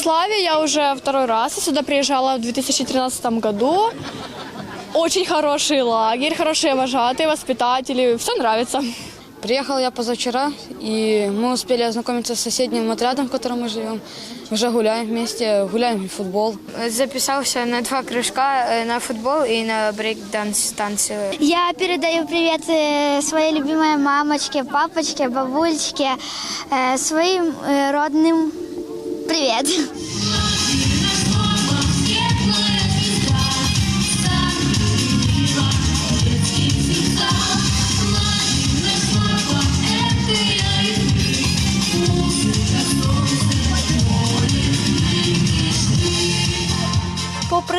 Славе я уже второй раз. Я сюда приезжала в 2013 году. Очень хороший лагерь, хорошие вожатые, воспитатели. Все нравится. Приехал я позавчера, и мы успели ознакомиться с соседним отрядом, в котором мы живем. Уже гуляем вместе, гуляем в футбол. Записался на два кружка э, на футбол и на брейк-данс танцы. Я передаю привет э, своей любимой мамочке, папочке, бабулечке, э, своим родным. Привет.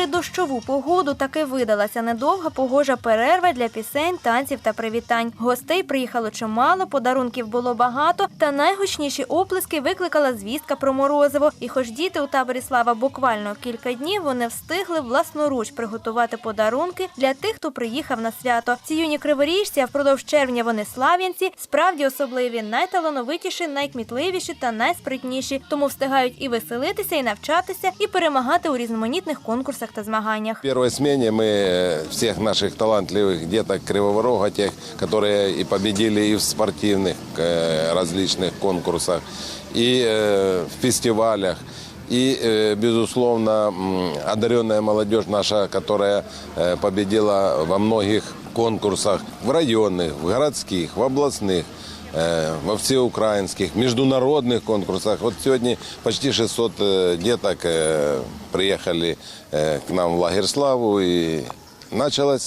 Попри дощову погоду, таки видалася недовга погожа перерва для пісень, танців та привітань. Гостей приїхало чимало, подарунків було багато, та найгучніші оплески викликала звістка про морозиво. І хоч діти у таборі слава буквально кілька днів, вони встигли власноруч приготувати подарунки для тих, хто приїхав на свято. Ці юні криворіжці, а впродовж червня вони слав'янці, справді особливі, найталановитіші, найкмітливіші та найспритніші. Тому встигають і веселитися, і навчатися, і перемагати у різноманітних конкурсах та змаганнях. В первой смене мы э, всех наших талантливых деток Кривого Рога, тех, которые и победили и в спортивных э, различных конкурсах, и э, в фестивалях, и, э, безусловно, м, одаренная молодежь наша, которая э, победила во многих конкурсах, в районных, в городских, в областных, э, во всеукраинских, международных конкурсах. Вот сегодня почти 600 э, деток э, приехали э, к нам в лагерь Славу и началась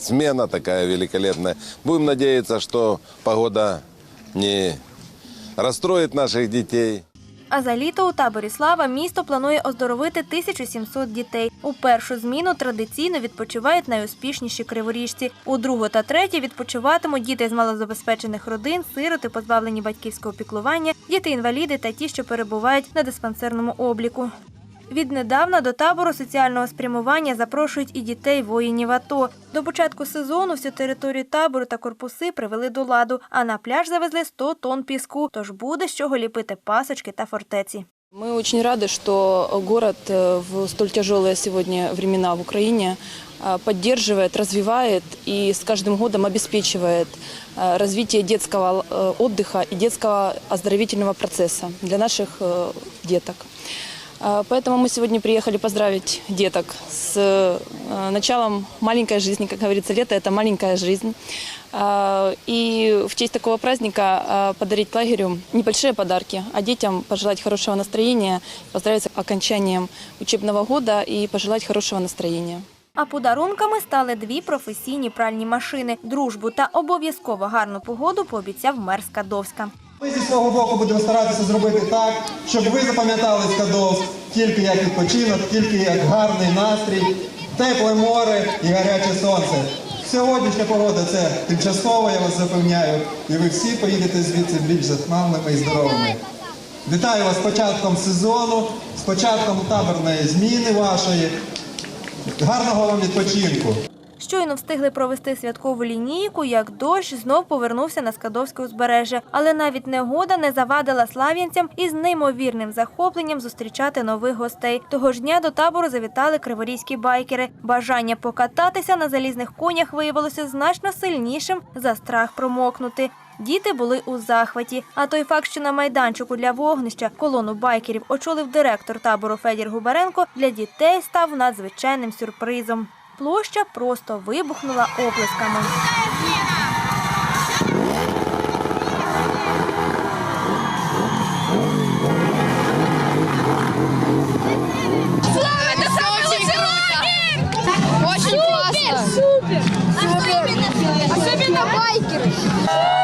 смена такая великолепная. Будем надеяться, что погода не расстроит наших детей. А за літо у таборі Слава місто планує оздоровити 1700 дітей. У першу зміну традиційно відпочивають найуспішніші криворіжці. У другу та третє відпочиватимуть діти з малозабезпечених родин, сироти, позбавлені батьківського піклування, діти-інваліди та ті, що перебувають на диспансерному обліку. Віднедавна до табору соціального спрямування запрошують і дітей воїнів АТО. До початку сезону всю територію табору та корпуси привели до ладу, а на пляж завезли 100 тонн піску, тож буде з чого ліпити пасочки та фортеці. Мы очень рады, что город э, в столь тяжелые сегодня времена в Украине э, поддерживает, развивает и с каждым годом обеспечивает э, развитие детского э, отдыха и детского оздоровительного процесса для наших э, деток. Э, Поэтому мы сегодня приехали поздравить деток с э, началом маленькой жизни. Как говорится, лето – это маленькая жизнь. Э, И в честь такого праздника э, подарить лагерю небольшие подарки, а детям пожелать хорошего настроения, поздравить с окончанием учебного года и пожелать хорошего настроения. А подарунками стали дві професійні пральні машини. Дружбу та обов'язково гарну погоду пообіцяв мер Скадовська. Ми зі свого боку будемо старатися зробити так, щоб ви запам'ятали Скадовськ тільки як відпочинок, тільки як гарний настрій, тепле море і гаряче сонце. Сьогоднішня погода це тимчасово, я вас запевняю, і ви всі поїдете звідси більш засмаленими і здоровими. Вітаю вас з початком сезону, з початком таборної зміни вашої. Гарного вам відпочинку! Щойно встигли провести святкову лінійку, як дощ знов повернувся на Скадовське узбережжя. Але навіть негода не завадила слав'янцям із неймовірним захопленням зустрічати нових гостей. Того ж дня до табору завітали криворізькі байкери. Бажання покататися на залізних конях виявилося значно сильнішим за страх промокнути. Діти були у захваті. А той факт, що на майданчику для вогнища колону байкерів очолив директор табору Федір Губаренко, для дітей став надзвичайним сюрпризом. Площа просто вибухнула оплесками. Очень классно. Особенно байкеры.